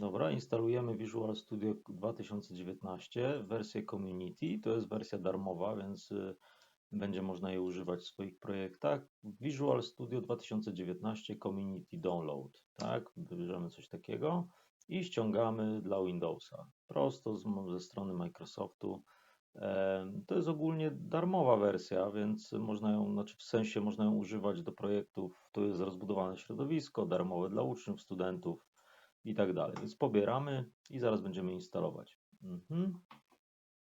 Dobra, instalujemy Visual Studio 2019, wersję Community. To jest wersja darmowa, więc y, będzie można jej używać w swoich projektach. Visual Studio 2019 Community Download. Tak, wybierzemy coś takiego i ściągamy dla Windowsa. Prosto z, ze strony Microsoftu. To jest ogólnie darmowa wersja, więc można ją, znaczy w sensie można ją używać do projektów. To jest rozbudowane środowisko, darmowe dla uczniów, studentów i tak dalej. Więc pobieramy i zaraz będziemy instalować. Mhm.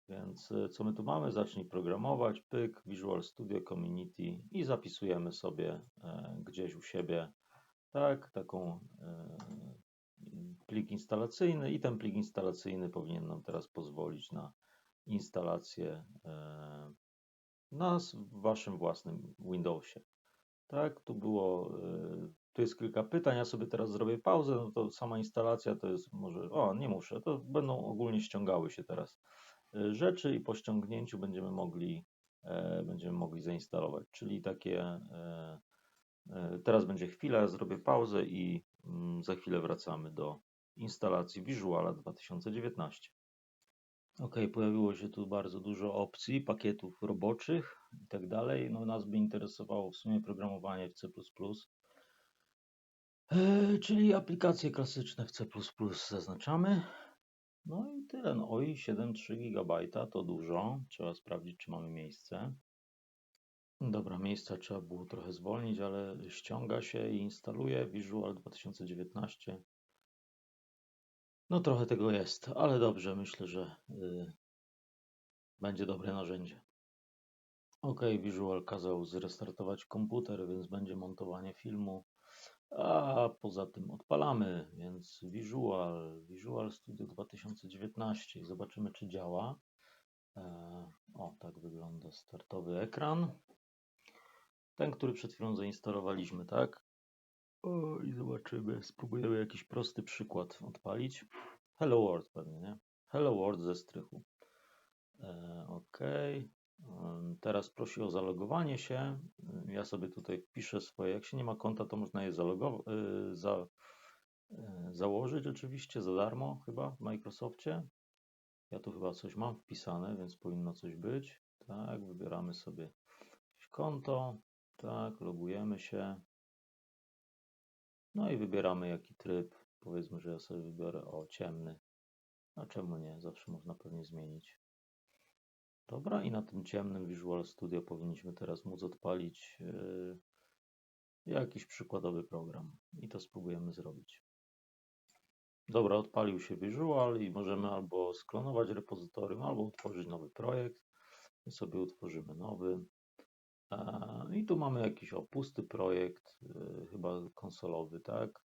Więc y, co my tu mamy? Zacznij programować, pyk, Visual Studio Community i zapisujemy sobie e, gdzieś u siebie, tak, taką e, plik instalacyjny i ten plik instalacyjny powinien nam teraz pozwolić na instalację e, na waszym własnym Windowsie. Tak, tu było, tu jest kilka pytań, ja sobie teraz zrobię pauzę, no to sama instalacja to jest może, o nie muszę, to będą ogólnie ściągały się teraz e, rzeczy i po ściągnięciu będziemy mogli, e, będziemy mogli zainstalować, czyli takie, e, e, teraz będzie chwila, zrobię pauzę i mm, za chwilę wracamy do instalacji Visuala 2019. Ok, pojawiło się tu bardzo dużo opcji, pakietów roboczych i tak dalej. No, nas by interesowało w sumie programowanie w C++, czyli aplikacje klasyczne w C++ zaznaczamy. No i tyle. No, oj, 7,3 GB to dużo. Trzeba sprawdzić, czy mamy miejsce. Dobra, miejsca trzeba było trochę zwolnić, ale ściąga się i instaluje Visual 2019. No trochę tego jest, ale dobrze, myślę, że y, będzie dobre narzędzie. Ok, Visual kazał zrestartować komputer, więc będzie montowanie filmu. A poza tym odpalamy, więc Visual, Visual Studio 2019 i zobaczymy, czy działa. E, O, tak wygląda startowy ekran. Ten, który przed chwilą zainstalowaliśmy, tak? O, i zobaczymy, spróbujemy jakiś prosty przykład odpalić. Hello World pewnie, nie? Hello World ze strychu. E, OK. Teraz prosi o zalogowanie się. Y, Ja sobie tutaj wpiszę swoje. Jak się nie ma konta, to można je zalogować, za, y, założyć oczywiście za darmo chyba w Microsoftie. Ja tu chyba coś mam wpisane, więc powinno coś być. Tak, wybieramy sobie konto. Tak, logujemy się. No i wybieramy jaki tryb. Powiedzmy, że ja sobie wybiorę o ciemny. A czemu nie? Zawsze można pewnie zmienić. Dobra, i na tym ciemnym Visual Studio powinniśmy teraz móc odpalić yy, jakiś przykładowy program. I to spróbujemy zrobić. Dobra, odpalił się Visual i możemy albo sklonować repozytorium, albo utworzyć nowy projekt. My sobie utworzymy nowy. E, I tu mamy jakiś opusty projekt, yy, chyba konsolowy, tak?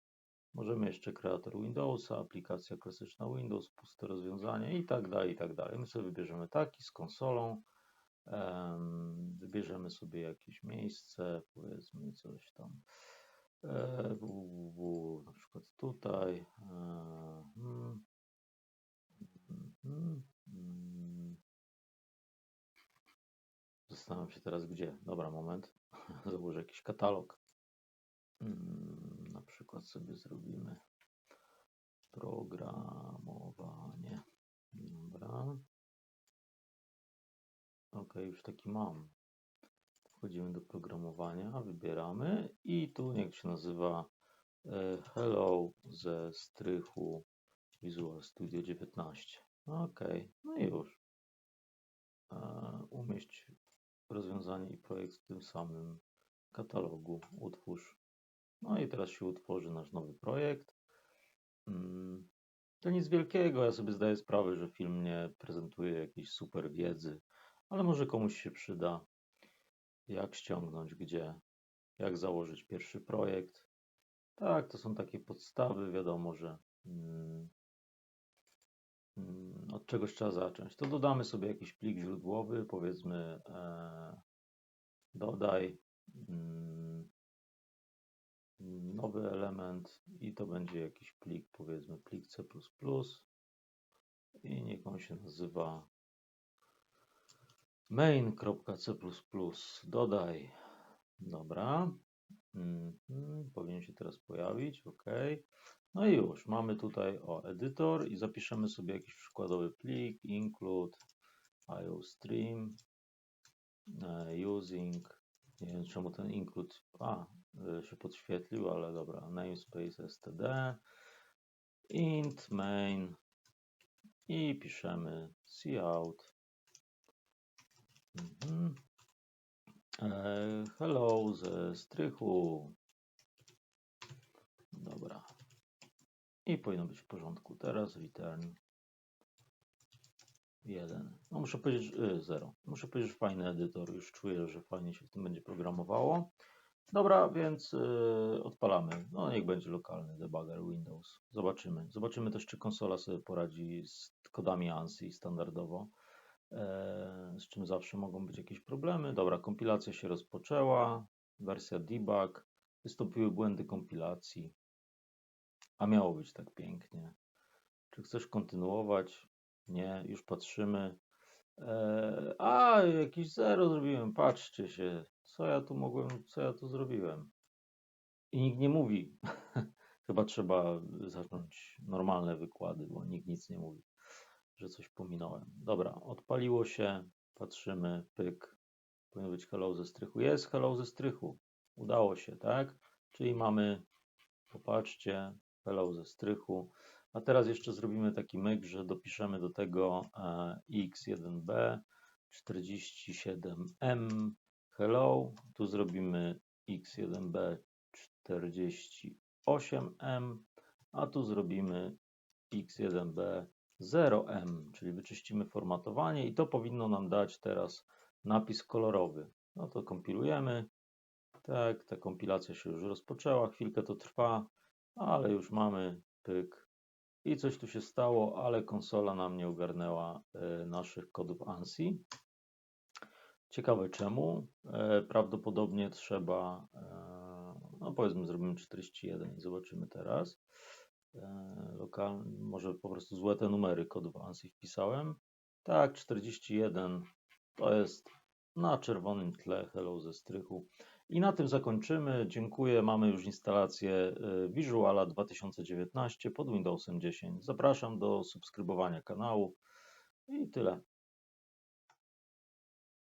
Możemy jeszcze kreator Windowsa, aplikacja klasyczna Windows, puste rozwiązanie i tak dalej, i tak dalej. My sobie wybierzemy taki z konsolą, em, wybierzemy sobie jakieś miejsce, powiedzmy coś tam, e, www, na przykład tutaj. e, hmm, mhm, mm. Zastanawiam się teraz gdzie. Dobra, moment. Założę jakiś katalog. Przykład sobie zrobimy programowanie. Dobra. Ok, już taki mam. Wchodzimy do programowania, wybieramy i tu niech się nazywa e, Hello ze strychu Visual Studio 19. Ok, no i już. E, Umieść rozwiązanie i projekt w tym samym katalogu. Utwórz. No i teraz się utworzy nasz nowy projekt. Mm, To nic wielkiego, ja sobie zdaję sprawę, że film nie prezentuje jakiejś super wiedzy, ale może komuś się przyda, jak ściągnąć, gdzie, jak założyć pierwszy projekt. Tak, to są takie podstawy, wiadomo, że mm, mm, od czegoś trzeba zacząć. To dodamy sobie jakiś plik źródłowy, powiedzmy e, dodaj nowy element i to będzie jakiś plik, powiedzmy plik C++ i niech on się nazywa main.c++. Dodaj. Dobra. Mhm, Powinien się teraz pojawić. OK. No i już, mamy tutaj o edytor i zapiszemy sobie jakiś przykładowy plik, include iostream e, using, nie wiem czemu ten include, a, się podświetlił, ale dobra, namespace std, int main i piszemy cout. Mhm. E, hello ze strychu. Dobra. I powinno być w porządku. Teraz return 1. No muszę powiedzieć, że 0. Muszę powiedzieć, że fajny edytor. Już czuję, że fajnie się w tym będzie programowało. Dobra, więc yy, odpalamy. No niech będzie lokalny debugger Windows. Zobaczymy. Zobaczymy też, czy konsola sobie poradzi z kodami ANSI standardowo, e, z czym zawsze mogą być jakieś problemy. Dobra, kompilacja się rozpoczęła. Wersja debug. Wystąpiły błędy kompilacji. A miało być tak pięknie. Czy chcesz kontynuować? Nie, już patrzymy. Eee, a, jakiś zero zrobiłem. Patrzcie się, co ja tu mogłem, co ja tu zrobiłem. I nikt nie mówi. Chyba trzeba zacząć normalne wykłady, bo nikt nic nie mówi, że coś pominąłem. Dobra, odpaliło się. Patrzymy, pyk. Powinno być hello ze strychu. Jest hello ze strychu. Udało się, tak? Czyli mamy, popatrzcie, hello ze strychu. A teraz jeszcze zrobimy taki myk, że dopiszemy do tego e, x1b 47m hello. Tu zrobimy x1b 48m, a tu zrobimy x1b 0m, czyli wyczyścimy formatowanie i to powinno nam dać teraz napis kolorowy. No to kompilujemy. Tak, ta kompilacja się już rozpoczęła, chwilkę to trwa, ale już mamy pyk. I coś tu się stało, ale konsola nam nie ogarnęła e, naszych kodów ANSI. Ciekawe czemu. E, prawdopodobnie trzeba, e, no powiedzmy zrobimy 41 i zobaczymy teraz. Lokal, może po prostu złe te numery kodów ANSI wpisałem. Tak, 41 to jest na czerwonym tle hello ze strychu. I na tym zakończymy. Dziękuję. Mamy już instalację Visuala 2019 pod Windowsem 10. Zapraszam do subskrybowania kanału i tyle.